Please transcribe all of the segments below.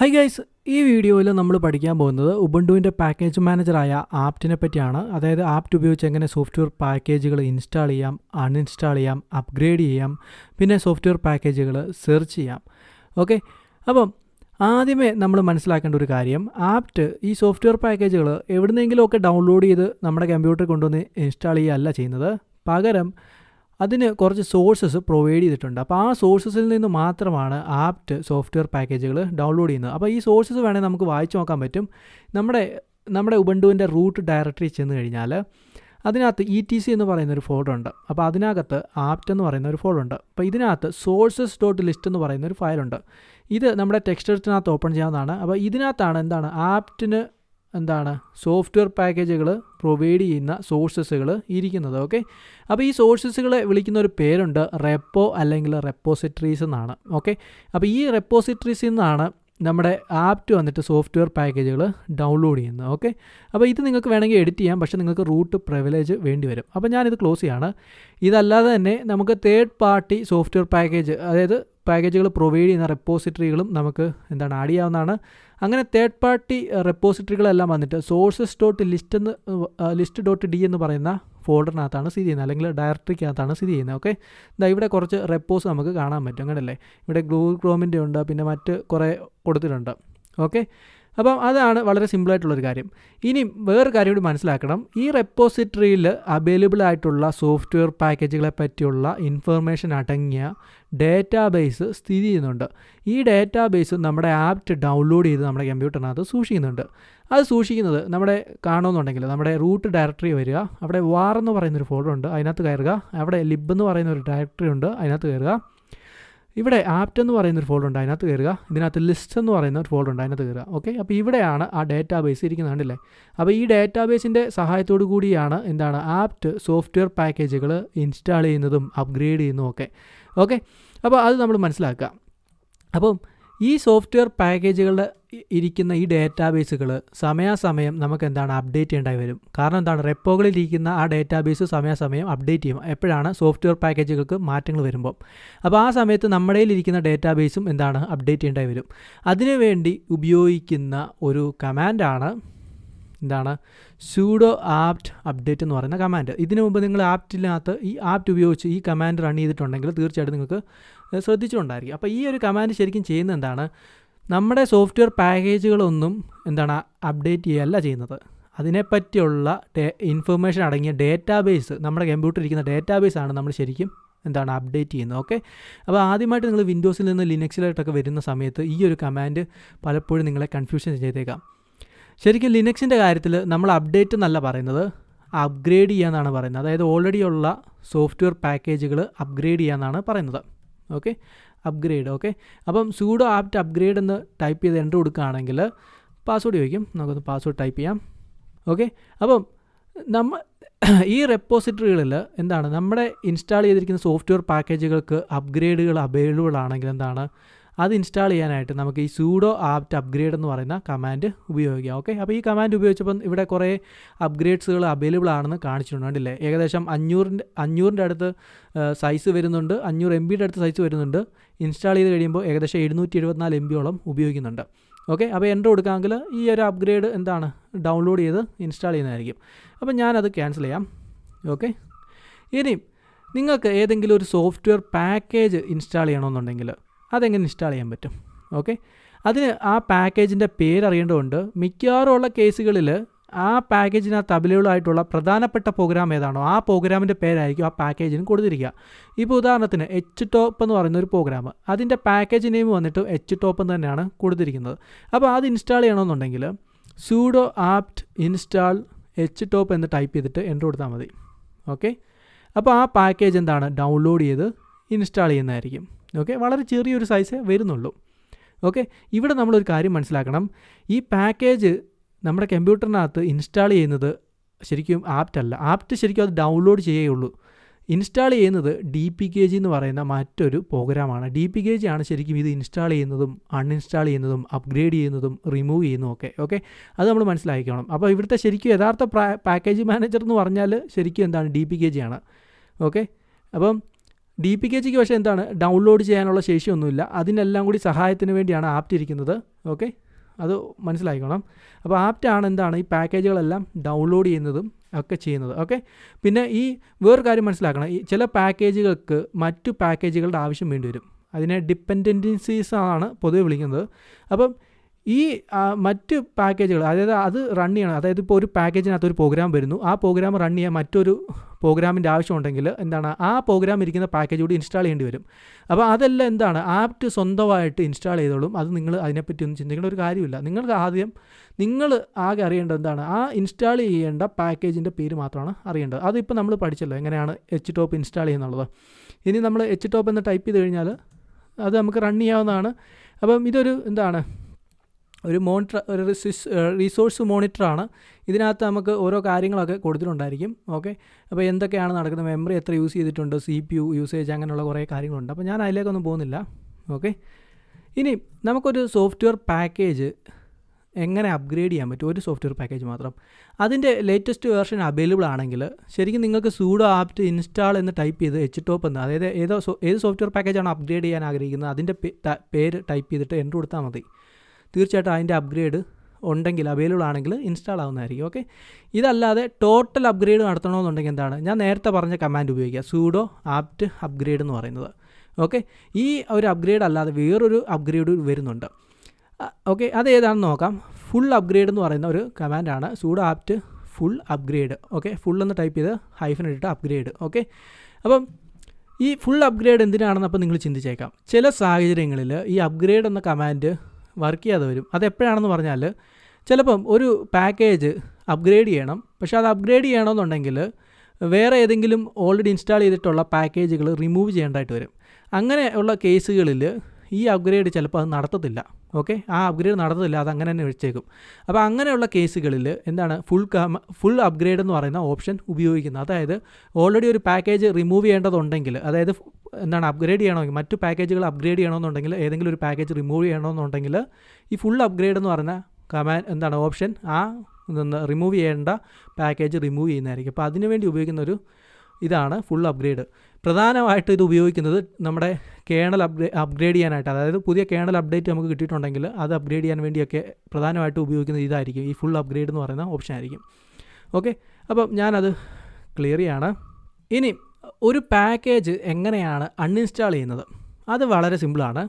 High guys ഈ വീഡിയോയിൽ നമ്മൾ പഠിക്കാൻ പോകുന്നത് ഉബണ്ടുവിന്റെ പാക്കേജ് മാനേജറായ ആപ്റ്റിനെ പറ്റിയാണ്. അതായത് ആപ്റ്റ് ഉപയോഗിച്ച് എങ്ങനെ സോഫ്റ്റ്വെയർ പാക്കേജുകൾ ഇൻസ്റ്റാൾ ചെയ്യാം അൺഇൻസ്റ്റാൾ ചെയ്യാം അപ്ഗ്രേഡ് ചെയ്യാം പിന്നെ സോഫ്റ്റ്വെയർ പാക്കേജുകൾ സെർച്ച് ചെയ്യാം. ഓക്കെ അപ്പം ആദ്യമേ നമ്മൾ മനസ്സിലാക്കേണ്ട ഒരു കാര്യം. ആപ്റ്റ് ഈ സോഫ്റ്റ്വെയർ പാക്കേജുകൾ എവിടുന്നെങ്കിലുമൊക്കെ ഡൗൺലോഡ് ചെയ്ത് നമ്മുടെ കമ്പ്യൂട്ടറിൽ കൊണ്ടുവന്ന് ഇൻസ്റ്റാൾ ചെയ്യുകയല്ല ചെയ്യുന്നത്. പകരം അതിന് കുറച്ച് സോഴ്സസ് പ്രൊവൈഡ് ചെയ്തിട്ടുണ്ട്. അപ്പോൾ ആ സോഴ്സസിൽ നിന്ന് മാത്രമാണ് ആപ്റ്റ് സോഫ്റ്റ്വെയർ പാക്കേജുകൾ ഡൗൺലോഡ് ചെയ്യുന്നത്. അപ്പോൾ ഈ സോഴ്സസ് വേണമെങ്കിൽ നമുക്ക് വായിച്ചു നോക്കാൻ പറ്റും. നമ്മുടെ നമ്മുടെ ഉബണ്ടുവിന്റെ റൂട്ട് ഡയറക്ടറി ചെന്ന് കഴിഞ്ഞാൽ അതിനകത്ത് ഇ ടി സി എന്ന് പറയുന്ന ഒരു ഫോൾഡർ ഉണ്ട്. അപ്പോൾ അതിനകത്ത് ആപ്റ്റ് എന്ന് പറയുന്ന ഒരു ഫോൾഡർ ഉണ്ട്. അപ്പോൾ ഇതിനകത്ത് സോഴ്സസ് ഡോട്ട് ലിസ്റ്റ് എന്ന് പറയുന്ന ഒരു ഫയലുണ്ട് ഇത് നമ്മുടെ ടെക്സ്റ്റ് എഡിറ്റിനകത്ത് ഓപ്പൺ ചെയ്യാവുന്നതാണ്. അപ്പോൾ ഇതിനകത്താണ് എന്താണ്? ആപ്റ്റിന് എന്താണ്? സോഫ്റ്റ്വെയർ പാക്കേജുകൾ പ്രൊവൈഡ് ചെയ്യുന്ന സോഴ്സസുകൾ ഇരിക്കുന്നത്. ഓക്കെ? അപ്പോൾ ഈ സോഴ്സസുകളെ വിളിക്കുന്ന ഒരു പേരുണ്ട് റെപ്പോ അല്ലെങ്കിൽ റെപ്പോസിറ്ററീസ് എന്നാണ്. ഓക്കെ? അപ്പോൾ ഈ റെപ്പോസിറ്ററീസിൽ നിന്നാണ് നമ്മുടെ ആപ്റ്റ് വന്നിട്ട് സോഫ്റ്റ്വെയർ പാക്കേജുകൾ ഡൗൺലോഡ് ചെയ്യുന്നത്. ഓക്കെ? അപ്പോൾ ഇത് നിങ്ങൾക്ക് വേണമെങ്കിൽ എഡിറ്റ് ചെയ്യാം. പക്ഷേ നിങ്ങൾക്ക് റൂട്ട് പ്രിവിലേജ് വേണ്ടി വരും. അപ്പോൾ ഞാനിത് ക്ലോസ് ചെയ്യാണ്. ഇതല്ലാതെ തന്നെ നമുക്ക് തേർഡ് പാർട്ടി സോഫ്റ്റ്വെയർ പാക്കേജ് അതായത് പാക്കേജുകൾ പ്രൊവൈഡ് ചെയ്യുന്ന റെപ്പോസിറ്ററികളും നമുക്ക് എന്താണ് ആഡ് ചെയ്യാവുന്നതാണ്. അങ്ങനെ തേർഡ് പാർട്ടി റെപ്പോസിറ്ററികളെല്ലാം വന്നിട്ട് സോഴ്സസ് ഡോട്ട് ലിസ്റ്റ് എന്ന് ലിസ്റ്റ് ഡോട്ട് ഡി എന്ന് പറയുന്ന ഫോൾഡറിനകത്താണ് സ്ഥിതി ചെയ്യുന്നത്. അല്ലെങ്കിൽ ഡയറക്ടറിക്കകത്താണ് സ്ഥിതി ചെയ്യുന്നത്. ഓക്കെ? ഇതാ ഇവിടെ കുറച്ച് റെപ്പോസ് നമുക്ക് കാണാൻ പറ്റും. അങ്ങനല്ലേ ഇവിടെ ഗൂഗിൾ ക്രോമിന്റെ ഉണ്ട്. പിന്നെ മറ്റ് കുറേ കൊടുത്തിട്ടുണ്ട്. ഓക്കെ? അപ്പം അതാണ് വളരെ സിമ്പിളായിട്ടുള്ളൊരു കാര്യം. ഇനി വേറൊരു കാര്യം കൂടി മനസ്സിലാക്കണം. ഈ റെപ്പോസിറ്ററിയിൽ അവൈലബിൾ ആയിട്ടുള്ള സോഫ്റ്റ്വെയർ പാക്കേജുകളെ പറ്റിയുള്ള ഇൻഫർമേഷൻ അടങ്ങിയ ഡേറ്റാബേസ് സ്ഥിതി ചെയ്യുന്നുണ്ട്. ഈ ഡേറ്റാബേസ് നമ്മുടെ ആപ്റ്റ് ഡൗൺലോഡ് ചെയ്ത് നമ്മുടെ കമ്പ്യൂട്ടറിനകത്ത് സൂക്ഷിക്കുന്നുണ്ട്. അത് സൂക്ഷിക്കുന്നത് നമ്മുടെ കാണുമെന്നുണ്ടെങ്കിൽ നമ്മുടെ റൂട്ട് ഡയറക്ടറി വരിക അവിടെ വാർ എന്ന് പറയുന്നൊരു ഫോൾഡർ ഉണ്ട് അതിനകത്ത് കയറുക അവിടെ ലിബ് എന്ന് പറയുന്ന ഒരു ഡയറക്ടറി ഉണ്ട് അതിനകത്ത് കയറുക. ഇവിടെ ആപ്റ്റ് എന്ന് പറയുന്ന ഒരു ഫോൾഡർ ഉണ്ട് അതിനകത്ത് കയറുക. ഇതിനകത്ത് ലിസ്റ്റ് എന്ന് പറയുന്ന ഒരു ഫോൾഡർ ഉണ്ട് അതിനകത്ത് കയറുക. ഓക്കെ അപ്പോൾ ഇവിടെയാണ് ആ ഡേറ്റാ ബേസ് ഇരിക്കുന്നത് കണ്ടില്ലേ? അപ്പോൾ ഈ ഡേറ്റാ ബേസിന്റെ സഹായത്തോടു കൂടിയാണ് എന്താണ് ആപ്റ്റ് സോഫ്റ്റ്വെയർ പാക്കേജുകൾ ഇൻസ്റ്റാൾ ചെയ്യുന്നതും അപ്ഗ്രേഡ് ചെയ്യുന്നതും ഒക്കെ. ഓക്കെ അപ്പോൾ അത് നമ്മൾ മനസ്സിലാക്കുക. അപ്പം ഈ സോഫ്റ്റ്വെയർ പാക്കേജുകളുടെ ഇരിക്കുന്ന ഈ ഡേറ്റാബേസുകൾ സമയാസമയം നമുക്ക് എന്താണ് അപ്ഡേറ്റ് ചെയ്യേണ്ടായി വരും. കാരണം എന്താണ്? റെപ്പോകളിൽ ഇരിക്കുന്ന ആ ഡേറ്റാബേസ് സമയാസമയം അപ്ഡേറ്റ് ചെയ്യും. എപ്പോഴാണ് സോഫ്റ്റ്വെയർ പാക്കേജുകൾക്ക് മാറ്റങ്ങൾ വരുമ്പോൾ അപ്പോൾ ആ സമയത്ത് നമ്മുടെ ഇരിക്കുന്ന ഡേറ്റാബേസും എന്താണ് അപ്ഡേറ്റ് ചെയ്യേണ്ടായി വരും. അതിനുവേണ്ടി ഉപയോഗിക്കുന്ന ഒരു കമാൻഡാണ് എന്താണ് സൂഡോ ആപ്റ്റ് അപ്ഡേറ്റ് എന്ന് പറയുന്ന കമാൻഡ് ഇതിനു മുമ്പ് നിങ്ങൾ ആപ്റ്റിനകത്ത് ഈ ആപ്റ്റ് ഉപയോഗിച്ച് ഈ കമാൻഡ് റൺ ചെയ്തിട്ടുണ്ടെങ്കിൽ തീർച്ചയായിട്ടും നിങ്ങൾക്ക് ശ്രദ്ധിച്ചിട്ടുണ്ടായിരിക്കും. അപ്പോൾ ഈ ഒരു കമാൻഡ് ശരിക്കും ചെയ്യുന്നത് എന്താണ്? നമ്മുടെ സോഫ്റ്റ്വെയർ പാക്കേജുകളൊന്നും എന്താണ് അപ്ഡേറ്റ് ചെയ്യുകയല്ല ചെയ്യുന്നത്. അതിനെപ്പറ്റിയുള്ള ഇൻഫർമേഷൻ അടങ്ങിയ ഡേറ്റാബേസ് നമ്മുടെ കമ്പ്യൂട്ടറിൽ ഇരിക്കുന്ന ഡേറ്റാബേസ് ആണ് നമ്മൾ ശരിക്കും എന്താണ് അപ്ഡേറ്റ് ചെയ്യുന്നത്. ഓക്കെ അപ്പോൾ ആദ്യമായിട്ട് നിങ്ങൾ വിൻഡോസിൽ നിന്ന് ലിനക്സിലായിട്ടൊക്കെ വരുന്ന സമയത്ത് ഈ ഒരു കമാൻഡ് പലപ്പോഴും നിങ്ങളെ കൺഫ്യൂഷൻ ചെയ്തേക്കാം. ശരിക്കും ലിനക്സിന്റെ കാര്യത്തിൽ നമ്മൾ അപ്ഡേറ്റ് എന്നല്ല പറയുന്നത് അപ്ഗ്രേഡ് ചെയ്യാന്നാണ് പറയുന്നത്. അതായത് ഓൾറെഡി ഉള്ള സോഫ്റ്റ്വെയർ പാക്കേജുകൾ അപ്ഗ്രേഡ് ചെയ്യാന്നാണ് പറയുന്നത്. ഓക്കെ അപ്ഗ്രേഡ് ഓക്കെ അപ്പം സൂഡോ ആപ്റ്റ് അപ്ഗ്രേഡ് എന്ന് ടൈപ്പ് ചെയ്ത് എന്റർ കൊടുക്കുകയാണെങ്കിൽ പാസ്വേഡ് ചോദിക്കും. നമുക്കൊന്ന് പാസ്വേഡ് ടൈപ്പ് ചെയ്യാം. ഓക്കെ അപ്പം നമ്മ ഈ റെപ്പോസിറ്ററികളിൽ എന്താണ്? നമ്മുടെ ഇൻസ്റ്റാൾ ചെയ്തിരിക്കുന്ന സോഫ്റ്റ്വെയർ പാക്കേജുകൾക്ക് അപ്ഗ്രേഡുകൾ അവൈലബിൾ ആണെങ്കിൽ എന്താണ്? അത് ഇൻസ്റ്റാൾ ചെയ്യാനായിട്ട് നമുക്ക് ഈ സൂഡോ ആപ്റ്റ് അപ്ഗ്രേഡ് എന്ന് പറയുന്ന കമാൻഡ് ഉപയോഗിക്കാം ഓക്കെ അപ്പോൾ ഈ കമാൻഡ് ഉപയോഗിച്ചപ്പം ഇവിടെ കുറേ അപ്ഗ്രേഡ്സുകൾ അവൈലബിൾ ആണെന്ന് കാണിച്ചിട്ടുണ്ട് കണ്ടില്ലേ? ഏകദേശം അഞ്ഞൂറിന്റെ അഞ്ഞൂറിന്റെ അടുത്ത് സൈസ് വരുന്നുണ്ട് അഞ്ഞൂറ് എം ബിയുടെ അടുത്ത് സൈസ് വരുന്നുണ്ട്. ഇൻസ്റ്റാൾ ചെയ്ത് കഴിയുമ്പോൾ ഏകദേശം എഴുന്നൂറ്റി എഴുപത്തിനാല് എം ബിയോളം ഉപയോഗിക്കുന്നുണ്ട് ഓക്കെ അപ്പോൾ എന്റർ കൊടുക്കാമെങ്കിൽ ഈ ഒരു അപ്ഗ്രേഡ് എന്താണ്? ഡൗൺലോഡ് ചെയ്ത് ഇൻസ്റ്റാൾ ചെയ്യുന്നതായിരിക്കും. അപ്പോൾ ഞാനത് ക്യാൻസൽ ചെയ്യാം ഓക്കെ ഇനി നിങ്ങൾക്ക് ഏതെങ്കിലും ഒരു സോഫ്റ്റ്വെയർ പാക്കേജ് ഇൻസ്റ്റാൾ ചെയ്യണമെന്നുണ്ടെങ്കിൽ അതെങ്ങനെ ഇൻസ്റ്റാൾ ചെയ്യാൻ പറ്റും? ഓക്കെ അതിന് ആ പാക്കേജിന്റെ പേരറിയേണ്ടതുകൊണ്ട് മിക്കവാറും ഉള്ള കേസുകളിൽ ആ പാക്കേജിനകത്ത് അവൈലബിൾ ആയിട്ടുള്ള പ്രധാനപ്പെട്ട പ്രോഗ്രാം ഏതാണോ ആ പ്രോഗ്രാമിന്റെ പേരായിരിക്കും ആ പാക്കേജിന് കൊടുത്തിരിക്കുക. ഇപ്പോൾ ഉദാഹരണത്തിന് എച്ച് ടോപ്പ് എന്ന് പറയുന്ന ഒരു പ്രോഗ്രാം അതിന്റെ പാക്കേജ് നെയിം വന്നിട്ട് എച്ച് ടോപ്പ് എന്ന് തന്നെയാണ് കൊടുത്തിരിക്കുന്നത്. അപ്പോൾ അത് ഇൻസ്റ്റാൾ ചെയ്യണമെന്നുണ്ടെങ്കിൽ sudo apt install H top എന്ന് ടൈപ്പ് ചെയ്തിട്ട് എന്റർ കൊടുത്താൽ മതി. ഓക്കെ അപ്പോൾ ആ പാക്കേജ് എന്താണ്? ഡൗൺലോഡ് ചെയ്ത് ഇൻസ്റ്റാൾ ചെയ്യുന്നതായിരിക്കും. ഓക്കെ? വളരെ ചെറിയൊരു സൈസേ വരുന്നുള്ളൂ. ഓക്കെ? ഇവിടെ നമ്മളൊരു കാര്യം മനസ്സിലാക്കണം. ഈ പാക്കേജ് നമ്മുടെ കമ്പ്യൂട്ടറിനകത്ത് ഇൻസ്റ്റാൾ ചെയ്യുന്നത് ശരിക്കും ആപ്റ്റ് അല്ല. ആപ്റ്റ് ശരിക്കും അത് ഡൗൺലോഡ് ചെയ്യുകയുള്ളൂ ഇൻസ്റ്റാൾ ചെയ്യുന്നത് ഡി പി കെ ജി എന്ന് പറയുന്ന മറ്റൊരു പ്രോഗ്രാമാണ് ഡി പി കെ ജി ആണ് ശരിക്കും ഇത് ഇൻസ്റ്റാൾ ചെയ്യുന്നതും അൺഇൻസ്റ്റാൾ ചെയ്യുന്നതും അപ്ഗ്രേഡ് ചെയ്യുന്നതും റിമൂവ് ചെയ്യുന്നതും ഒക്കെ. ഓക്കെ? അത് നമ്മൾ മനസ്സിലാക്കിക്കണം. അപ്പോൾ ഇവിടുത്തെ ശരിക്കും യഥാർത്ഥ പാക്കേജ് മാനേജർ എന്ന് പറഞ്ഞാൽ ശരിക്കും എന്താണ്? ഡി പി കെ ജി ആണ്. ഓക്കെ? അപ്പം ഡി പി കെ ജിക്ക് പക്ഷേ എന്താണ് ഡൗൺലോഡ് ചെയ്യാനുള്ള ശേഷിയൊന്നുമില്ല. അതിനെല്ലാം കൂടി സഹായത്തിന് വേണ്ടിയാണ് ആപ്റ്റ് ഇരിക്കുന്നത്. ഓക്കെ? അത് മനസ്സിലാക്കണം അപ്പോൾ ആപ്റ്റാണ് എന്താണ് ഈ പാക്കേജുകളെല്ലാം ഡൗൺലോഡ് ചെയ്യുന്നതും ഒക്കെ ചെയ്യുന്നത്. ഓക്കെ? പിന്നെ ഈ വേറൊരു കാര്യം മനസ്സിലാക്കണം. ഈ ചില പാക്കേജുകൾക്ക് മറ്റു പാക്കേജുകളുടെ ആവശ്യം വേണ്ടി വരും. അതിനെ ഡിപ്പെൻഡൻസീസ് ആണ് പൊതുവെ വിളിക്കുന്നത്. അപ്പം ഈ മറ്റ് പാക്കേജുകൾ അതായത് അത് റൺ ചെയ്യണം. അതായത് ഇപ്പോൾ ഒരു പാക്കേജിനകത്ത് ഒരു പ്രോഗ്രാം വരുന്നു. ആ പ്രോഗ്രാം റൺ ചെയ്യാൻ മറ്റൊരു പ്രോഗ്രാമിന്റെ ആവശ്യമുണ്ടെങ്കിൽ എന്താണ്? ആ പ്രോഗ്രാം ഇരിക്കുന്ന പാക്കേജ് കൂടി ഇൻസ്റ്റാൾ ചെയ്യേണ്ടി വരും. അപ്പോൾ അതെല്ലാം എന്താണ്? ആപ്റ്റ് സ്വന്തമായിട്ട് ഇൻസ്റ്റാൾ ചെയ്തോളും. അത് നിങ്ങൾ അതിനെപ്പറ്റി ഒന്നും ചിന്തിക്കേണ്ട ഒരു കാര്യമില്ല. നിങ്ങൾക്ക് ആദ്യം നിങ്ങൾ ആകെ അറിയേണ്ടത് എന്താണ്? ആ ഇൻസ്റ്റാൾ ചെയ്യേണ്ട പാക്കേജിന്റെ പേര് മാത്രമാണ് അറിയേണ്ടത്. അതിപ്പോൾ നമ്മൾ പഠിച്ചല്ലോ എങ്ങനെയാണ് എച്ച് ടോപ്പ് ഇൻസ്റ്റാൾ ചെയ്യുന്നുള്ളത്. ഇനി നമ്മൾ എച്ച് ടോപ്പ് എന്ന് ടൈപ്പ് ചെയ്ത് കഴിഞ്ഞാൽ അത് നമുക്ക് റൺ ചെയ്യാവുന്നതാണ്. അപ്പം ഇതൊരു എന്താണ്? ഒരു മോണിറ്റർ ഒരു റിസോഴ്സ് മോണിറ്ററാണ് ഇതിനകത്ത് നമുക്ക് ഓരോ കാര്യങ്ങളൊക്കെ കൊടുത്തിട്ടുണ്ടായിരിക്കും. ഓക്കെ? അപ്പോൾ എന്തൊക്കെയാണ് നടക്കുന്നത്? മെമ്മറി എത്ര യൂസ് ചെയ്തിട്ടുണ്ട്? സി പി യു യൂസേജ് അങ്ങനെയുള്ള കുറേ കാര്യങ്ങളുണ്ട്. അപ്പോൾ ഞാൻ അതിലേക്കൊന്നും പോകുന്നില്ല. ഓക്കെ? ഇനി നമുക്കൊരു സോഫ്റ്റ്വെയർ പാക്കേജ് എങ്ങനെ അപ്ഗ്രേഡ് ചെയ്യാൻ പറ്റും? ഒരു സോഫ്റ്റ്വെയർ പാക്കേജ് മാത്രം. അതിന്റെ ലേറ്റസ്റ്റ് വേർഷൻ അവൈലബിൾ ആണെങ്കിൽ ശരിക്കും നിങ്ങൾക്ക് സൂഡോ ആപ്റ്റ് ഇൻസ്റ്റാൾ എന്ന് ടൈപ്പ് ചെയ്ത് എച്ച് ടോപ്പ് എന്ന് അതായത് ഏതോ ഏത് സോഫ്റ്റ്വെയർ പാക്കേജാണ് അപ്ഗ്രേഡ് ചെയ്യാൻ ആഗ്രഹിക്കുന്നത്? അതിന്റെ പേര് ടൈപ്പ് ചെയ്തിട്ട് എന്റർ കൊടുത്താൽ മതി. തീർച്ചയായിട്ടും അതിന്റെ അപ്ഗ്രേഡ് ഉണ്ടെങ്കിൽ അവൈലബിൾ ആണെങ്കിൽ ഇൻസ്റ്റാൾ ആവുന്നതായിരിക്കും ഓക്കെ ഇതല്ലാതെ ടോട്ടൽ അപ്ഗ്രേഡ് നടത്തണമെന്നുണ്ടെങ്കിൽ എന്താണ്? ഞാൻ നേരത്തെ പറഞ്ഞ കമാൻഡ് ഉപയോഗിക്കുക സൂഡോ ആപ്റ്റ് അപ്ഗ്രേഡ് എന്ന് പറയുന്നത് ഓക്കെ ഈ ഒരു അപ്ഗ്രേഡ് അല്ലാതെ വേറൊരു അപ്ഗ്രേഡ് വരുന്നുണ്ട്. ഓക്കെ അത് ഏതാണെന്ന് നോക്കാം. ഫുൾ അപ്ഗ്രേഡ് എന്ന് പറയുന്ന ഒരു കമാൻഡാണ് sudo apt full upgrade okay full എന്ന് ടൈപ്പ് ചെയ്ത് ഹൈഫൻ ഇട്ടിട്ട് അപ്ഗ്രേഡ് ഓക്കെ അപ്പം ഈ ഫുൾ അപ്ഗ്രേഡ് എന്തിനാണെന്ന് അപ്പോൾ നിങ്ങൾ ചിന്തിച്ചേക്കാം. ചില സാഹചര്യങ്ങളിൽ ഈ അപ്ഗ്രേഡ് എന്ന കമാൻഡ് വർക്ക് ചെയ്യാതെ വരും. അതെപ്പോഴാണെന്ന് പറഞ്ഞാൽ ചിലപ്പം ഒരു പാക്കേജ് അപ്ഗ്രേഡ് ചെയ്യണം. പക്ഷേ അത് അപ്ഗ്രേഡ് ചെയ്യണമെന്നുണ്ടെങ്കിൽ വേറെ ഏതെങ്കിലും ഓൾറെഡി ഇൻസ്റ്റാൾ ചെയ്തിട്ടുള്ള പാക്കേജുകൾ റിമൂവ് ചെയ്യേണ്ടതായിട്ട് വരും. അങ്ങനെയുള്ള കേസുകളിൽ ഈ അപ്ഗ്രേഡ് ചിലപ്പോൾ അത് നടത്തത്തില്ല. ഓക്കെ? ആ അപ്ഗ്രേഡ് നടന്നില്ല അത് അങ്ങനെ തന്നെ വെച്ചേക്കും. അപ്പോൾ അങ്ങനെയുള്ള കേസുകളിൽ എന്താണ് ഫുൾ ഫുൾ അപ്ഗ്രേഡ് എന്ന് പറയുന്ന ഓപ്ഷൻ ഉപയോഗിക്കുന്നത്. അതായത് ഓൾറെഡി ഒരു പാക്കേജ് റിമൂവ് ചെയ്യേണ്ടതുണ്ടെങ്കിൽ അതായത് എന്താണ് അപ്ഗ്രേഡ് ചെയ്യണമെങ്കിൽ മറ്റു പാക്കേജുകൾ അപ്ഗ്രേഡ് ചെയ്യണമെന്നുണ്ടെങ്കിൽ ഏതെങ്കിലും ഒരു പാക്കേജ് റിമൂവ് ചെയ്യണമെന്നുണ്ടെങ്കിൽ ഈ ഫുൾ അപ്ഗ്രേഡ് എന്ന് പറയുന്ന കമാൻ എന്താണ് ഓപ്ഷൻ ആ റിമൂവ് ചെയ്യേണ്ട പാക്കേജ് റിമൂവ് ചെയ്യുന്നതായിരിക്കും. അപ്പോൾ അതിനുവേണ്ടി ഉപയോഗിക്കുന്ന ഒരു ഇതാണ് ഫുൾ അപ്ഗ്രേഡ് പ്രധാനമായിട്ട് ഇത് ഉപയോഗിക്കുന്നത് നമ്മുടെ കേണൽ അപ്ഗ്രേ അപ്ഗ്രേഡ് ചെയ്യാനായിട്ട്. അതായത് പുതിയ കേണൽ അപ്ഡേറ്റ് നമുക്ക് കിട്ടിയിട്ടുണ്ടെങ്കിൽ അത് അപ്ഗ്രേഡ് ചെയ്യാൻ വേണ്ടിയൊക്കെ പ്രധാനമായിട്ട് ഉപയോഗിക്കുന്നത് ഇതായിരിക്കും. ഈ ഫുൾ അപ്ഗ്രേഡ് എന്ന് പറയുന്ന ഓപ്ഷൻ ആയിരിക്കും. ഓക്കെ അപ്പം ഞാനത് ക്ലിയർ ചെയ്യാണ്. ഇനി ഒരു പാക്കേജ് എങ്ങനെയാണ് അൺഇൻസ്റ്റാൾ ചെയ്യുന്നത്? അത് വളരെ സിമ്പിളാണ്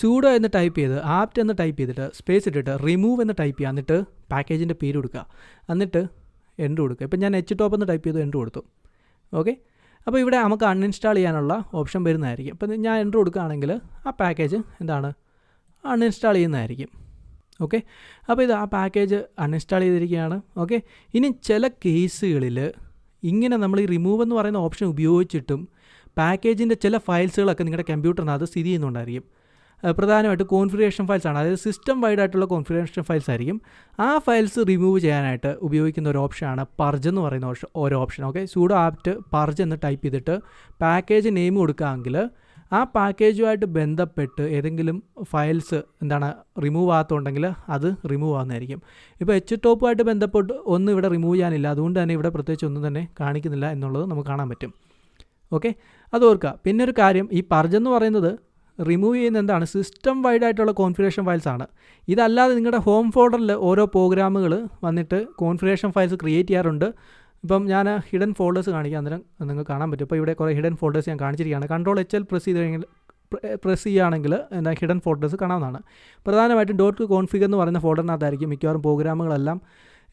സൂഡോ എന്ന് ടൈപ്പ് ചെയ്ത് ആപ്റ്റ് എന്ന് ടൈപ്പ് ചെയ്തിട്ട് സ്പേസ് ഇട്ടിട്ട് റിമൂവ് എന്ന് ടൈപ്പ് ചെയ്യുക എന്നിട്ട് പാക്കേജിന്റെ പേര് കൊടുക്കുക. എന്നിട്ട് എൻഡ് കൊടുക്കുക. ഇപ്പം ഞാൻ എച്ച് ടോപ്പ് എന്ന് ടൈപ്പ് ചെയ്ത് എൻഡ് കൊടുത്തു. ഓക്കെ അപ്പോൾ ഇവിടെ നമുക്ക് അൺഇൻസ്റ്റാൾ ചെയ്യാനുള്ള ഓപ്ഷൻ വരുന്നതായിരിക്കും. അപ്പോൾ ഞാൻ എന്റർ കൊടുക്കുകയാണെങ്കിൽ ആ പാക്കേജ് എന്താണ്? അൺഇൻസ്റ്റാൾ ചെയ്യുന്നതായിരിക്കും. ഓക്കെ അപ്പോൾ ഇത് ആ പാക്കേജ് അൺഇൻസ്റ്റാൾ ചെയ്തിരിക്കുകയാണ്. ഓക്കെ ഇനി ചില കേസുകളിൽ ഇങ്ങനെ നമ്മൾ ഈ റിമൂവ് എന്ന് പറയുന്ന ഓപ്ഷൻ ഉപയോഗിച്ചിട്ടും പാക്കേജിന്റെ ചില ഫയൽസുകളൊക്കെ നിങ്ങളുടെ കമ്പ്യൂട്ടറിനകത്ത് സ്ഥിതി ചെയ്യുന്നുണ്ടായിരിക്കും. പ്രധാനമായിട്ട് കോൺഫിഗറേഷൻ ഫയൽസ് ആണ്. അതായത് സിസ്റ്റം വൈഡ് ആയിട്ടുള്ള കോൺഫിഗറേഷൻ ഫയൽസ് ആയിരിക്കും. ആ ഫയൽസ് റിമൂവ് ചെയ്യാനായിട്ട് ഉപയോഗിക്കുന്ന ഒരു ഓപ്ഷനാണ് പർജ് എന്ന് പറയുന്ന ഒരു option okay sudo apt purge എന്ന് ടൈപ്പ് ചെയ്തിട്ട് പാക്കേജ് നെയിം കൊടുക്കുകയാണെങ്കിൽ ആ പാക്കേജുമായിട്ട് ബന്ധപ്പെട്ട് ഏതെങ്കിലും ഫയൽസ് എന്താണ് റിമൂവ് ആകത്തുണ്ടെങ്കിൽ അത് റിമൂവ് ആകുന്നതായിരിക്കും ഇപ്പോൾ എച്ച് ടോപ്പുമായിട്ട് ബന്ധപ്പെട്ട് ഒന്നും ഇവിടെ റിമൂവ് ചെയ്യാനില്ല. അതുകൊണ്ട് തന്നെ ഇവിടെ പ്രത്യേകിച്ച് ഒന്നും തന്നെ കാണിക്കുന്നില്ല എന്നുള്ളത് നമുക്ക് കാണാൻ പറ്റും. ഓക്കെ അത് ഓർക്കുക. പിന്നെ ഒരു കാര്യം ഈ പർജ് എന്ന് പറയുന്നത് റിമൂവ് ചെയ്യുന്ന എന്താണ് സിസ്റ്റം വൈഡ് ആയിട്ടുള്ള കോൺഫിഗറേഷൻ ഫയൽസ് ആണ്. ഇതല്ലാതെ നിങ്ങളുടെ ഹോം ഫോൾഡറിൽ ഓരോ പ്രോഗ്രാമുകൾ വന്നിട്ട് കോൺഫിഗറേഷൻ ഫയൽസ് ക്രിയേറ്റ് ചെയ്യാറുണ്ട്. ഇപ്പം ഞാൻ ഹിഡൻ ഫോൾഡേഴ്സ് കാണിക്കാൻ അന്നേരം നിങ്ങൾക്ക് കാണാൻ പറ്റും. ഇപ്പോൾ ഇവിടെ കുറേ ഹിഡൻ ഫോൾഡേഴ്സ് ഞാൻ കാണിച്ചിരിക്കുകയാണ്. കൺട്രോൾ എച്ച് എൽ പ്രസ് ചെയ്ത് കഴിഞ്ഞാൽ പ്രസ് ചെയ്യുകയാണെങ്കിൽ എന്താ ഹിഡൻ ഫോൾഡേഴ്സ് കാണാവുന്നതാണ്. പ്രധാനമായിട്ടും ഡോട്ട് കോൺഫിഗ് എന്ന് പറയുന്ന ഫോൾഡറിനകത്തായിരിക്കും മിക്കവാറും പ്രോഗ്രാമുകളെല്ലാം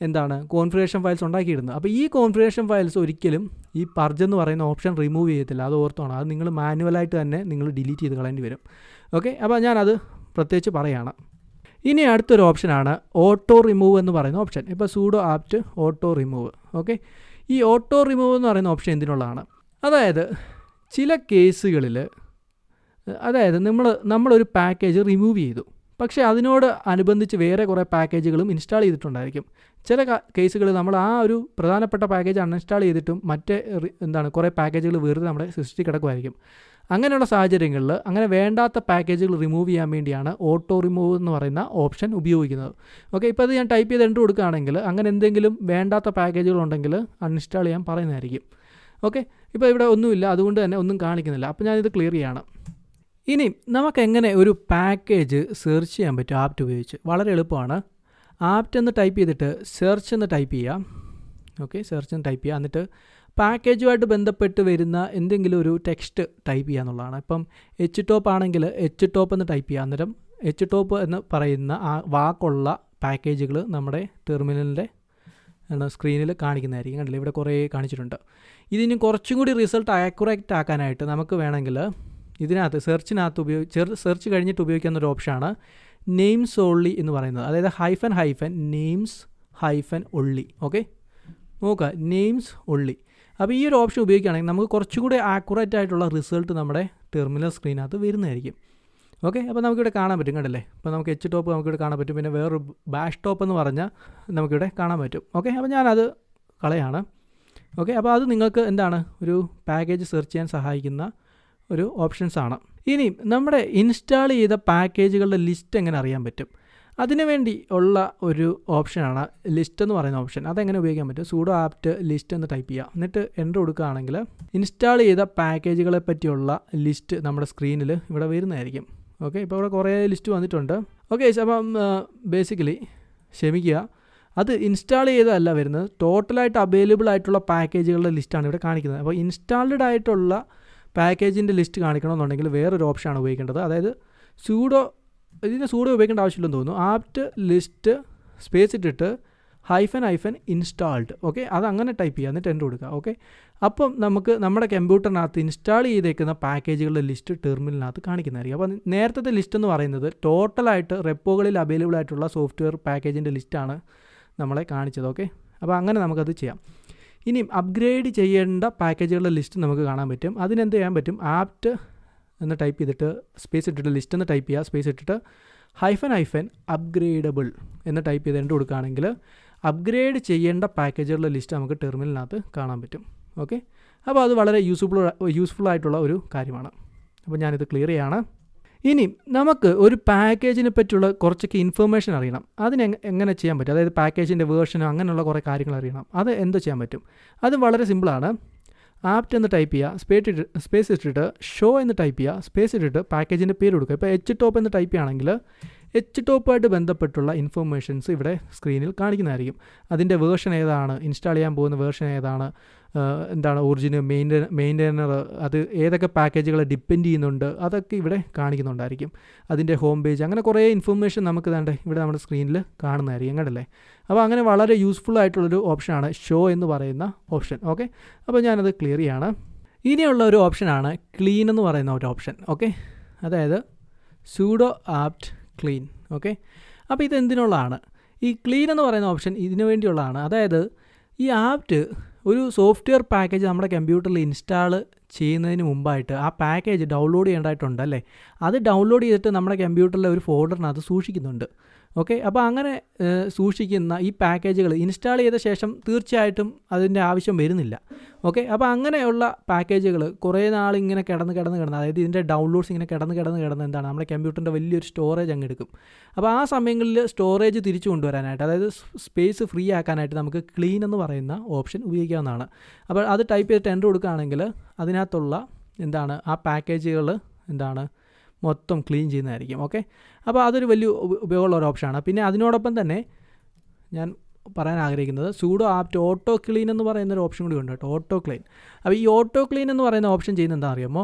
എന്താണ് കോൺഫിഗറേഷൻ ഫയൽസ് ഉണ്ടാക്കിയിരുന്നത് അപ്പോൾ ഈ കോൺഫിഗറേഷൻ ഫയൽസ് ഒരിക്കലും ഈ പർജ് എന്ന് പറയുന്ന ഓപ്ഷൻ റിമൂവ് ചെയ്യത്തില്ല. അത് ഓർത്തോണം. അത് നിങ്ങൾ മാനുവലായിട്ട് തന്നെ നിങ്ങൾ ഡിലീറ്റ് ചെയ്ത് കളയേണ്ടി വരും. ഓക്കെ അപ്പോൾ ഞാനത് പ്രത്യേകിച്ച് പറയുകയാണ് ഇനി അടുത്തൊരു ഓപ്ഷനാണ് ഓട്ടോ റിമൂവ് എന്ന് പറയുന്ന ഓപ്ഷൻ ഇപ്പോൾ sudo apt auto remove okay ഈ ഓട്ടോ റിമൂവ് എന്ന് പറയുന്ന ഓപ്ഷൻ എന്തിനുള്ളതാണ്? അതായത് ചില കേസുകളിൽ അതായത് നമ്മൾ നമ്മളൊരു പാക്കേജ് റിമൂവ് ചെയ്തു. പക്ഷേ അതിനോട് അനുബന്ധിച്ച് വേറെ കുറേ പാക്കേജുകളും ഇൻസ്റ്റാൾ ചെയ്തിട്ടുണ്ടായിരിക്കും. ചില കേസുകളിൽ നമ്മൾ ആ ഒരു പ്രധാനപ്പെട്ട പാക്കേജ് അൺഇൻസ്റ്റാൾ ചെയ്തിട്ടും മറ്റേ എന്താണ് കുറേ പാക്കേജുകൾ വെറുതെ നമ്മുടെ സിസ്റ്റി കിടക്കുമായിരിക്കും. അങ്ങനെയുള്ള സാഹചര്യങ്ങളിൽ അങ്ങനെ വേണ്ടാത്ത പാക്കേജുകൾ റിമൂവ് ചെയ്യാൻ വേണ്ടിയാണ് ഓട്ടോ റിമൂവ് എന്ന് പറയുന്ന ഓപ്ഷൻ ഉപയോഗിക്കുന്നത്. ഓക്കെ ഇപ്പോൾ അത് ഞാൻ ടൈപ്പ് ചെയ്ത് എന്റർ കൊടുക്കുകയാണെങ്കിൽ അങ്ങനെ എന്തെങ്കിലും വേണ്ടാത്ത പാക്കേജുകൾ ഉണ്ടെങ്കിൽ അൺഇൻസ്റ്റാൾ ചെയ്യാൻ പറയുന്നതായിരിക്കും. ഓക്കെ ഇപ്പോൾ ഇവിടെ ഒന്നുമില്ല അതുകൊണ്ട് തന്നെ ഒന്നും കാണിക്കുന്നില്ല. അപ്പോൾ ഞാനിത് ക്ലിയർ ചെയ്യാണ്. ഇനി നമുക്ക് എങ്ങനെ ഒരു പാക്കേജ് സെർച്ച് ചെയ്യാൻ പറ്റും ആപ്റ്റ് ഉപയോഗിച്ച്? വളരെ എളുപ്പമാണ്. ആപ്റ്റ് എന്ന് ടൈപ്പ് ചെയ്തിട്ട് സെർച്ച് എന്ന് ടൈപ്പ് ചെയ്യാം. ഓക്കെ സെർച്ച് എന്ന് ടൈപ്പ് ചെയ്യുക എന്നിട്ട് പാക്കേജുമായിട്ട് ബന്ധപ്പെട്ട് വരുന്ന എന്തെങ്കിലും ഒരു ടെക്സ്റ്റ് ടൈപ്പ് ചെയ്യുക എന്നുള്ളതാണ്. ഇപ്പം എച്ച് ടോപ്പ് ആണെങ്കിൽ എച്ച് ടോപ്പ് എന്ന് ടൈപ്പ് ചെയ്യുക അന്നേരം എച്ച് ടോപ്പ് എന്ന് പറയുന്ന ആ വാക്കുള്ള പാക്കേജുകൾ നമ്മുടെ ടെർമിനലിന്റെ സ്ക്രീനിൽ കാണിക്കുന്നതായിരിക്കും. കണ്ടില്ല? ഇവിടെ കുറേ കാണിച്ചിട്ടുണ്ട്. ഇതിന് കുറച്ചും കൂടി റിസൾട്ട് ആക്യുറേറ്റ് ആക്കാനായിട്ട് നമുക്ക് വേണമെങ്കിൽ ഇതിനകത്ത് സെർച്ചിനകത്ത് ഉപയോഗി സെർച്ച് കഴിഞ്ഞിട്ട് ഉപയോഗിക്കുന്ന ഒരു ഓപ്ഷനാണ് നെയിംസ് ഒള്ളി എന്ന് പറയുന്നത്. അതായത് hyphen hyphen names hyphen only okay നോക്കുക. നെയിംസ് ഒള്ളി അപ്പോൾ ഈ ഒരു ഓപ്ഷൻ ഉപയോഗിക്കുകയാണെങ്കിൽ നമുക്ക് കുറച്ചുകൂടി ആക്യുറേറ്റ് ആയിട്ടുള്ള റിസൾട്ട് നമ്മുടെ ടെർമിനൽ സ്ക്രീനകത്ത് വരുന്നതായിരിക്കും. ഓക്കെ അപ്പോൾ നമുക്കിവിടെ കാണാൻ പറ്റും. കണ്ടല്ലേ? അപ്പോൾ നമുക്ക് എച്ച് ടോപ്പ് നമുക്കിവിടെ കാണാൻ പറ്റും. പിന്നെ വേറൊരു ബാഷ് ടോപ്പ് എന്ന് പറഞ്ഞാൽ നമുക്കിവിടെ കാണാൻ പറ്റും. ഓക്കെ അപ്പോൾ ഞാനത് കളയാണ്. ഓക്കെ അപ്പോൾ അത് നിങ്ങൾക്ക് എന്താണ്? ഒരു പാക്കേജ് സെർച്ച് ചെയ്യാൻ സഹായിക്കുന്ന ഒരു ഓപ്ഷൻസ് ആണ്. ഇനി നമ്മുടെ ഇൻസ്റ്റാൾ ചെയ്ത പാക്കേജുകളുടെ ലിസ്റ്റ് എങ്ങനെ അറിയാൻ പറ്റും? അതിനുവേണ്ടി ഉള്ള ഒരു ഓപ്ഷനാണ് ലിസ്റ്റ് എന്ന് പറയുന്ന ഓപ്ഷൻ അതെങ്ങനെ ഉപയോഗിക്കാൻ പറ്റും? സൂഡോ ആപ്റ്റ് ലിസ്റ്റ് എന്ന് ടൈപ്പ് ചെയ്യുക. എന്നിട്ട് എന്റർ കൊടുക്കുകയാണെങ്കിൽ ഇൻസ്റ്റാൾ ചെയ്ത പാക്കേജുകളെ പറ്റിയുള്ള ലിസ്റ്റ് നമ്മുടെ സ്ക്രീനിൽ ഇവിടെ വരുന്നതായിരിക്കും. ഓക്കെ ഇപ്പോൾ ഇവിടെ കുറേ ലിസ്റ്റ് വന്നിട്ടുണ്ട്. ഓക്കെ അപ്പം ബേസിക്കലി ക്ഷമിക്കുക. അത് ഇൻസ്റ്റാൾ ചെയ്തതല്ല വരുന്നത്. ടോട്ടലായിട്ട് അവൈലബിൾ ആയിട്ടുള്ള പാക്കേജുകളുടെ ലിസ്റ്റാണ് ഇവിടെ കാണിക്കുന്നത്. അപ്പോൾ ഇൻസ്റ്റാൾഡ് ആയിട്ടുള്ള പാക്കേജിന്റെ ലിസ്റ്റ് കാണിക്കണമെന്നുണ്ടെങ്കിൽ വേറൊരു ഓപ്ഷനാണ് ഉപയോഗിക്കേണ്ടത്. അതായത് സൂഡോ ഇതിന് സൂഡോ ഉപയോഗിക്കേണ്ട ആവശ്യമില്ലെന്ന് തോന്നുന്നു. ആപ്റ്റ് ലിസ്റ്റ് സ്പേസ് ഇട്ടിട്ട് ഹൈഫൻ ഹൈഫൻ ഇൻസ്റ്റാൾഡ് ഓക്കെ അത് അങ്ങനെ ടൈപ്പ് ചെയ്യുക. എന്നിട്ട് എന്റെ കൊടുക്കുക. ഓക്കെ അപ്പം നമുക്ക് നമ്മുടെ കമ്പ്യൂട്ടറിനകത്ത് ഇൻസ്റ്റാൾ ചെയ്തേക്കുന്ന പാക്കേജുകളുടെ ലിസ്റ്റ് ടെർമിനലിനകത്ത് കാണിക്കുന്നതായിരിക്കും. അപ്പോൾ നേരത്തെ ലിസ്റ്റ് എന്ന് പറയുന്നത് ടോട്ടലായിട്ട് റെപ്പോകളിൽ അവൈലബിൾ ആയിട്ടുള്ള സോഫ്റ്റ്വെയർ പാക്കേജിന്റെ ലിസ്റ്റാണ് നമ്മളെ കാണിച്ചത്. ഓക്കെ അപ്പോൾ അങ്ങനെ നമുക്കത് ചെയ്യാം. ഇനി അപ്ഗ്രേഡ് ചെയ്യേണ്ട പാക്കേജുകളുടെ ലിസ്റ്റ് നമുക്ക് കാണാൻ പറ്റും. അതിനെന്ത് ചെയ്യാൻ പറ്റും? ആപ്റ്റ് എന്ന് ടൈപ്പ് ചെയ്തിട്ട് സ്പേസ് ഇട്ടിട്ട് ലിസ്റ്റ് എന്ന് ടൈപ്പ് ചെയ്യുക. സ്പേസ് ഇട്ടിട്ട് ഹൈഫൻ ഹൈഫൻ അപ്ഗ്രേഡബിൾ എന്ന് ടൈപ്പ് ചെയ്ത് രണ്ട് കൊടുക്കുകയാണെങ്കിൽ അപ്ഗ്രേഡ് ചെയ്യേണ്ട പാക്കേജുകളുടെ ലിസ്റ്റ് നമുക്ക് ടെർമിനലിനകത്ത് കാണാൻ പറ്റും. ഓക്കെ അപ്പോൾ അത് വളരെ യൂസ്ഫുൾ യൂസ്ഫുൾ ആയിട്ടുള്ള ഒരു കാര്യമാണ്. അപ്പോൾ ഞാനിത് ക്ലിയർ ചെയ്യാണ്. ഇനി നമുക്ക് ഒരു പാക്കേജിനെ പറ്റിയുള്ള കുറച്ചൊക്കെ ഇൻഫർമേഷൻ അറിയണം. അതിന് എങ്ങനെ ചെയ്യാൻ പറ്റും? അതായത് പാക്കേജിന്റെ വേർഷനോ അങ്ങനെയുള്ള കുറേ കാര്യങ്ങൾ അറിയണം. അത് എന്ത് ചെയ്യാൻ പറ്റും? അത് വളരെ സിമ്പിളാണ് ആപ്റ്റ് എന്ന് ടൈപ്പ് ചെയ്യുക സ്പേസ് ഇട്ട് സ്പേസ് ഇട്ടിട്ട് ഷോ എന്ന് ടൈപ്പ് ചെയ്യുക സ്പേസ് ഇട്ടിട്ട് പാക്കേജിന്റെ പേര് കൊടുക്കുക. ഇപ്പോൾ എച്ച് ടോപ്പ് എന്ന് ടൈപ്പ് ചെയ്യുകയാണെങ്കിൽ എച്ച് ടോപ്പുമായിട്ട് ബന്ധപ്പെട്ടുള്ള ഇൻഫർമേഷൻസ് ഇവിടെ സ്ക്രീനിൽ കാണിക്കുന്നതായിരിക്കും. അതിന്റെ വേർഷൻ ഏതാണ്? ഇൻസ്റ്റാൾ ചെയ്യാൻ പോകുന്ന വേർഷൻ ഏതാണ്? എന്താണ് ഒറിജിനൽ മെയിന്റെ മെയിന്റൈനർ അത് ഏതൊക്കെ പാക്കേജുകളെ ഡിപ്പെൻഡ് ചെയ്യുന്നുണ്ട്? അതൊക്കെ ഇവിടെ കാണിക്കുന്നുണ്ടായിരിക്കും. അതിന്റെ ഹോം പേജ് അങ്ങനെ കുറേ ഇൻഫർമേഷൻ നമുക്ക് തന്നെ ഇവിടെ നമ്മുടെ സ്ക്രീനിൽ കാണുന്നതായിരിക്കും. കണ്ടല്ലേ? അപ്പോൾ അങ്ങനെ വളരെ യൂസ്ഫുൾ ആയിട്ടുള്ളൊരു ഓപ്ഷനാണ് ഷോ എന്ന് പറയുന്ന ഓപ്ഷൻ ഓക്കെ? അപ്പോൾ ഞാനത് ക്ലിയർ ചെയ്യാണ്. ഇനിയുള്ള ഒരു ഓപ്ഷനാണ് ക്ലീൻ എന്ന് പറയുന്ന ഒരു ഓപ്ഷൻ ഓക്കെ? അതായത് സൂഡോ ആപ്റ്റ് ക്ലീൻ ഓക്കെ അപ്പോൾ ഇത് എന്തിനുള്ളതാണ് ഈ ക്ലീൻ എന്ന് പറയുന്ന ഓപ്ഷൻ ഇതിനു വേണ്ടിയുള്ളതാണ്. അതായത് ഈ ആപ്റ്റ് ഒരു സോഫ്റ്റ്വെയർ പാക്കേജ് നമ്മുടെ കമ്പ്യൂട്ടറിൽ ഇൻസ്റ്റാൾ ചെയ്യുന്നതിന് മുമ്പായിട്ട് ആ പാക്കേജ് ഡൗൺലോഡ് ചെയ്യേണ്ടതായിട്ടുണ്ട് അല്ലേ? അത് ഡൗൺലോഡ് ചെയ്തിട്ട് നമ്മുടെ കമ്പ്യൂട്ടറിലെ ഒരു ഫോൾഡറിനകത്ത് സൂക്ഷിക്കുന്നുണ്ട്. ഓക്കെ അപ്പോൾ അങ്ങനെ സൂക്ഷിക്കുന്ന ഈ പാക്കേജുകൾ ഇൻസ്റ്റാൾ ചെയ്ത ശേഷം തീർച്ചയായിട്ടും അതിന്റെ ആവശ്യം വരുന്നില്ല. ഓക്കെ അപ്പോൾ അങ്ങനെയുള്ള പാക്കേജുകൾ കുറേ നാൾ ഇങ്ങനെ കിടന്ന് കിടന്ന് കിടന്ന് അതായത് ഇതിന്റെ ഡൗൺലോഡ്സ് ഇങ്ങനെ കിടന്ന് കിടന്ന് കിടന്ന് എന്താണ് നമ്മുടെ കമ്പ്യൂട്ടറിന്റെ വലിയൊരു സ്റ്റോറേജ് അങ്ങ് എടുക്കും. അപ്പോൾ ആ സമയങ്ങളിൽ സ്റ്റോറേജ് തിരിച്ചു കൊണ്ടുവരാനായിട്ട് അതായത് സ്പേസ് ഫ്രീ ആക്കാനായിട്ട് നമുക്ക് ക്ലീൻ എന്ന് പറയുന്ന ഓപ്ഷൻ ഉപയോഗിക്കാവുന്നതാണ്. അപ്പോൾ അത് ടൈപ്പ് ചെയ്തിട്ട് എന്റർ കൊടുക്കുകയാണെങ്കിൽ അതിനകത്തുള്ള എന്താണ് ആ പാക്കേജുകൾ എന്താണ് മൊത്തം ക്ലീൻ ചെയ്യുന്നതായിരിക്കും ഓക്കെ? അപ്പോൾ അതൊരു വലിയ ഉപയോഗമുള്ള ഒരു ഓപ്ഷനാണ്. പിന്നെ അതിനോടൊപ്പം തന്നെ ഞാൻ പറയാൻ ആഗ്രഹിക്കുന്നത് സൂഡോ ആപ്റ്റ് ഓട്ടോ ക്ലീൻ എന്ന് പറയുന്ന ഒരു ഓപ്ഷൻ കൂടി ഉണ്ട് കേട്ടോ ഓട്ടോ ക്ലീൻ അപ്പോൾ ഈ ഓട്ടോ ക്ലീൻ എന്ന് പറയുന്ന ഓപ്ഷൻ ചെയ്യുന്ന എന്താ അറിയാമോ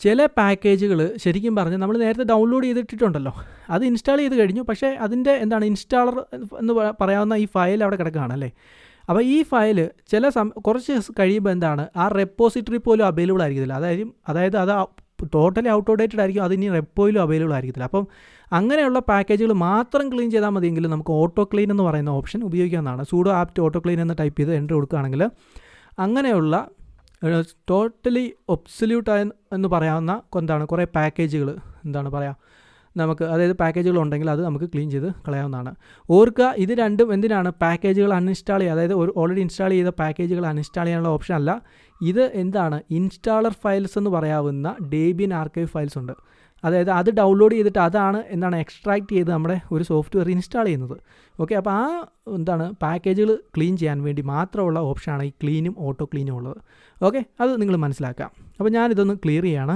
ചില പാക്കേജുകൾ ശരിക്കും പറഞ്ഞാൽ നമ്മൾ നേരത്തെ ഡൗൺലോഡ് ചെയ്തിട്ടിട്ടുണ്ടല്ലോ. അത് ഇൻസ്റ്റാൾ ചെയ്ത് കഴിഞ്ഞു. പക്ഷേ അതിന്റെ എന്താണ് ഇൻസ്റ്റാളർ എന്ന് പറയാവുന്ന ഈ ഫയൽ അവിടെ കിടക്കുകയാണ് അല്ലേ? അപ്പോൾ ഈ ഫയൽ ചില സം കുറച്ച് കഴിയുമ്പോൾ എന്താണ് ആ റെപ്പോസിറ്ററി പോലും അവൈലബിൾ ആയിരിക്കത്തില്ല. അതായത് അതായത് അത് ടോട്ടലി ഔട്ട് ഓഫ് ഡേറ്റഡ് ആയിരിക്കും. അത് ഇനി റെപ്പോയിലും അവൈലബിൾ ആയിരിക്കത്തില്ല. അപ്പം അങ്ങനെയുള്ള പാക്കേജുകൾ മാത്രം ക്ലീൻ ചെയ്താൽ മതിയെങ്കിൽ നമുക്ക് ഓട്ടോ ക്ലീൻ എന്ന് പറയുന്ന ഓപ്ഷൻ ഉപയോഗിക്കാവുന്നതാണ്. സൂഡോ ആപ്റ്റ് ഓട്ടോ ക്ലീൻ എന്ന് ടൈപ്പ് ചെയ്ത് എന്റർ കൊടുക്കുകയാണെങ്കിൽ അങ്ങനെയുള്ള ടോട്ടലി ഒബ്സല്യൂട്ട് എന്ന് പറയാവുന്ന എന്താണ് കുറേ പാക്കേജുകൾ എന്താണ് പറയുക നമുക്ക് അതായത് പാക്കേജുകൾ ഉണ്ടെങ്കിൽ അത് നമുക്ക് ക്ലീൻ ചെയ്ത് കളയാവുന്നതാണ്. ഓർക്കുക ഇത് രണ്ടും എന്തിനാണ്? പാക്കേജുകൾ അൺഇൻസ്റ്റാൾ ചെയ്യുക. അതായത് ഓൾറെഡി ഇൻസ്റ്റാൾ ചെയ്ത പാക്കേജുകൾ അൺഇൻസ്റ്റാൾ ചെയ്യാനുള്ള ഓപ്ഷൻ അല്ല. ഇത് എന്താണ്? ഇൻസ്റ്റാളർ ഫയൽസ് എന്ന് പറയാവുന്ന ഡേബിയൻ ആർക്കൈവ് ഫയൽസ് ഉണ്ട്. അതായത് അത് ഡൗൺലോഡ് ചെയ്തിട്ട് അതാണ് എന്താണ് എക്സ്ട്രാക്ട് ചെയ്ത് നമ്മുടെ ഒരു സോഫ്റ്റ്വെയർ ഇൻസ്റ്റാൾ ചെയ്യുന്നത്. ഓക്കെ അപ്പോൾ ആ എന്താണ് പാക്കേജുകൾ ക്ലീൻ ചെയ്യാൻ വേണ്ടി മാത്രമുള്ള ഓപ്ഷനാണ് ഈ ക്ലീനും ഓട്ടോ ക്ലീനും ഉള്ളത്. ഓക്കെ അത് നിങ്ങൾ മനസ്സിലാക്കാം അപ്പോൾ ഞാനിതൊന്ന് ക്ലിയർ ചെയ്യാണ്.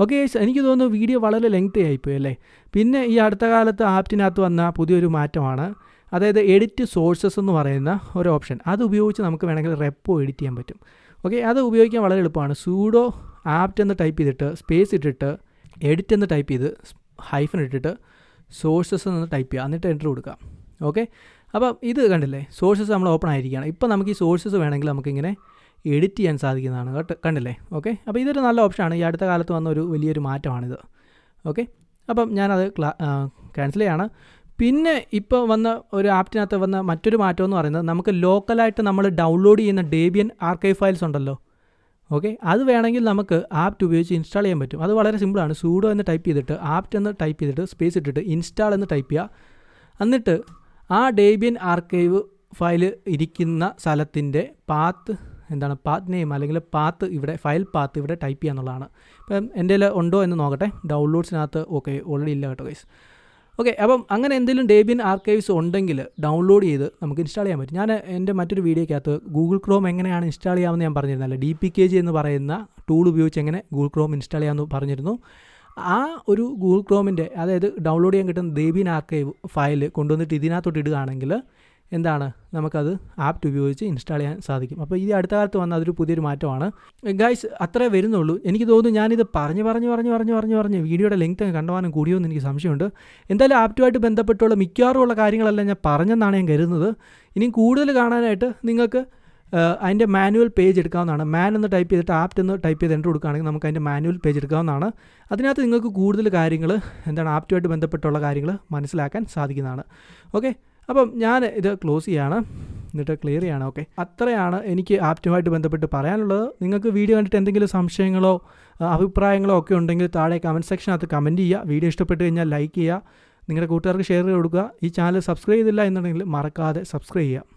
ഓക്കെ എനിക്ക് തോന്നുന്നു വീഡിയോ വളരെ ലെങ്ത്തി ആയിപ്പോയി അല്ലേ? പിന്നെ ഈ അടുത്ത കാലത്ത് ആപ്റ്റിനകത്ത് വന്ന പുതിയൊരു മാറ്റമാണ്. അതായത് എഡിറ്റ് സോഴ്സസ് എന്ന് പറയുന്ന ഒരു ഓപ്ഷൻ അത് ഉപയോഗിച്ച് നമുക്ക് വേണമെങ്കിൽ റെപ്പോ എഡിറ്റ് ചെയ്യാൻ പറ്റും. ഓക്കെ അത് ഉപയോഗിക്കാൻ വളരെ എളുപ്പമാണ്. സൂഡോ ആപ്റ്റ് എന്ന് ടൈപ്പ് ചെയ്തിട്ട് സ്പേസ് ഇട്ടിട്ട് എഡിറ്റ് എന്ന് ടൈപ്പ് ചെയ്ത് ഹൈഫൻ ഇട്ടിട്ട് സോഴ്സസ് എന്ന് ടൈപ്പ് ചെയ്യുക. എന്നിട്ട് എന്റർ കൊടുക്കുക. ഓക്കെ അപ്പം ഇത് കണ്ടില്ലേ? സോഴ്സസ് നമ്മൾ ഓപ്പൺ ആയിരിക്കുകയാണ്. ഇപ്പം നമുക്ക് ഈ സോഴ്സസ് വേണമെങ്കിൽ നമുക്കിങ്ങനെ എഡിറ്റ് ചെയ്യാൻ സാധിക്കുന്നതാണ്. കേട്ടോ കണ്ടില്ലേ? ഓക്കെ? അപ്പോൾ ഇതൊരു നല്ല ഓപ്ഷനാണ്. ഈ അടുത്ത കാലത്ത് വന്ന ഒരു വലിയൊരു മാറ്റമാണിത്. ഓക്കെ? അപ്പം ഞാനത് ക്ലാ ക്യാൻസൽ ചെയ്യാണ്. പിന്നെ ഇപ്പോൾ വന്ന ഒരു ആപ്റ്റിനകത്ത് വന്ന മറ്റൊരു മാറ്റം എന്ന് പറയുന്നത് നമുക്ക് ലോക്കലായിട്ട് നമ്മൾ ഡൗൺലോഡ് ചെയ്യുന്ന ഡേബിയൻ ആർക്കൈവ് ഫയൽസ് ഉണ്ടല്ലോ. ഓക്കെ? അത് വേണമെങ്കിൽ നമുക്ക് ആപ്റ്റ് ഉപയോഗിച്ച് ഇൻസ്റ്റാൾ ചെയ്യാൻ പറ്റും. അത് വളരെ സിമ്പിളാണ് സൂഡോ എന്ന് ടൈപ്പ് ചെയ്തിട്ട് ആപ്റ്റ് എന്ന് ടൈപ്പ് ചെയ്തിട്ട് സ്പേസ് ഇട്ടിട്ട് ഇൻസ്റ്റാൾ എന്ന് ടൈപ്പ് ചെയ്യുക. എന്നിട്ട് ആ ഡേബിയൻ ആർക്കൈവ് ഫയൽ ഇരിക്കുന്ന സ്ഥലത്തിന്റെ പാത്ത് എന്താണ് പാത്ത് നെയിം അല്ലെങ്കിൽ പാത്ത് ഇവിടെ ഫയൽ പാത്ത് ഇവിടെ ടൈപ്പ് ചെയ്യുക എന്നുള്ളതാണ്. ഇപ്പം എന്റെ ഉണ്ടോ എന്ന് നോക്കട്ടെ. ഡൗൺലോഡ്സിനകത്ത് ഓക്കെ ഓൾറെഡി ഇല്ല കേട്ടോ ഗൈസ് ഓക്കെ അപ്പം അങ്ങനെ എന്തെങ്കിലും ഡേബിയൻ ആർക്കൈവ്സ് ഉണ്ടെങ്കിൽ ഡൗൺലോഡ് ചെയ്ത് നമുക്ക് ഇൻസ്റ്റാൾ ചെയ്യാൻ പറ്റും. ഞാൻ എന്റെ മറ്റൊരു വീഡിയോയ്ക്കകത്ത് ഗൂഗിൾ ക്രോം എങ്ങനെയാണ് ഇൻസ്റ്റാൾ ചെയ്യാമെന്ന് ഞാൻ പറഞ്ഞിരുന്നല്ലോ ഡി പി കെ ജി എന്ന് പറയുന്ന ടൂൾ ഉപയോഗിച്ച് എങ്ങനെ ഗൂഗിൾ ക്രോം ഇൻസ്റ്റാൾ ചെയ്യാമെന്ന് പറഞ്ഞിരുന്നു. ആ ഒരു ഗൂഗിൾ ക്രോമിന്റെ അതായത് ഡൗൺലോഡ് ചെയ്യാൻ കിട്ടുന്ന ദേബിൻ ആർക്കൈവ് ഫയൽ കൊണ്ടുവന്നിട്ട് ഇതിനകത്തോട്ട് ഇടുകയാണെങ്കിൽ എന്താണ്? നമുക്കത് ആപ്റ്റ് ഉപയോഗിച്ച് ഇൻസ്റ്റാൾ ചെയ്യാൻ സാധിക്കും. അപ്പോൾ ഈ അടുത്ത കാലത്ത് വന്ന അതൊരു പുതിയൊരു മാറ്റമാണ്. ഗൈസ് അത്രേ വരുന്നുള്ളൂ. എനിക്ക് തോന്നുന്നു ഞാനിത് പറഞ്ഞു പറഞ്ഞു പറഞ്ഞ് പറഞ്ഞ് പറഞ്ഞ് പറഞ്ഞ് വീഡിയോയുടെ ലെങ്ത് കണ്ടുവാനും കൂടിയോ എന്ന് എനിക്ക് സംശയമുണ്ട്. എന്തായാലും ആപ്റ്റുമായിട്ട് ബന്ധപ്പെട്ടുള്ള മിക്കവാറും ഉള്ള കാര്യങ്ങളെല്ലാം ഞാൻ പറഞ്ഞെന്നാണ് ഞാൻ കരുതുന്നത്. ഇനിയും കൂടുതൽ കാണാനായിട്ട് നിങ്ങൾക്ക് അതിന്റെ മാനുവൽ പേജ് എടുക്കാവുന്നതാണ്. മാൻ എന്ന് ടൈപ്പ് ചെയ്തിട്ട് ആപ്റ്റ് എന്ന് ടൈപ്പ് ചെയ്ത് എന്റർ കൊടുക്കുകയാണെങ്കിൽ നമുക്ക് അതിന്റെ മാനുവൽ പേജ് എടുക്കാവുന്നതാണ്. അതിനകത്ത് നിങ്ങൾക്ക് കൂടുതൽ കാര്യങ്ങൾ എന്താണ് ആപ്റ്റുമായിട്ട് ബന്ധപ്പെട്ടുള്ള കാര്യങ്ങൾ മനസ്സിലാക്കാൻ സാധിക്കുന്നതാണ്. ഓക്കെ അപ്പം ഞാൻ ഇത് ക്ലോസ് ചെയ്യാണ്. എന്നിട്ട് ക്ലിയർ ചെയ്യാണ് ഓക്കെ അത്രയാണ് എനിക്ക് ആപ്റ്റുമായിട്ട് ബന്ധപ്പെട്ട് പറയാനുള്ളത്. നിങ്ങൾക്ക് വീഡിയോ കണ്ടിട്ട് എന്തെങ്കിലും സംശയങ്ങളോ അഭിപ്രായങ്ങളോ ഒക്കെ ഉണ്ടെങ്കിൽ താഴെ കമന്റ് സെക്ഷനകത്ത് കമന്റ് ചെയ്യുക. വീഡിയോ ഇഷ്ടപ്പെട്ട് കഴിഞ്ഞാൽ ലൈക്ക് ചെയ്യുക. നിങ്ങളുടെ കൂട്ടുകാർക്ക് ഷെയർ ചെയ്ത് കൊടുക്കുക. ഈ ചാനൽ സബ്സ്ക്രൈബ് ചെയ്തില്ല എന്നുണ്ടെങ്കിൽ മറക്കാതെ സബ്സ്ക്രൈബ് ചെയ്യുക.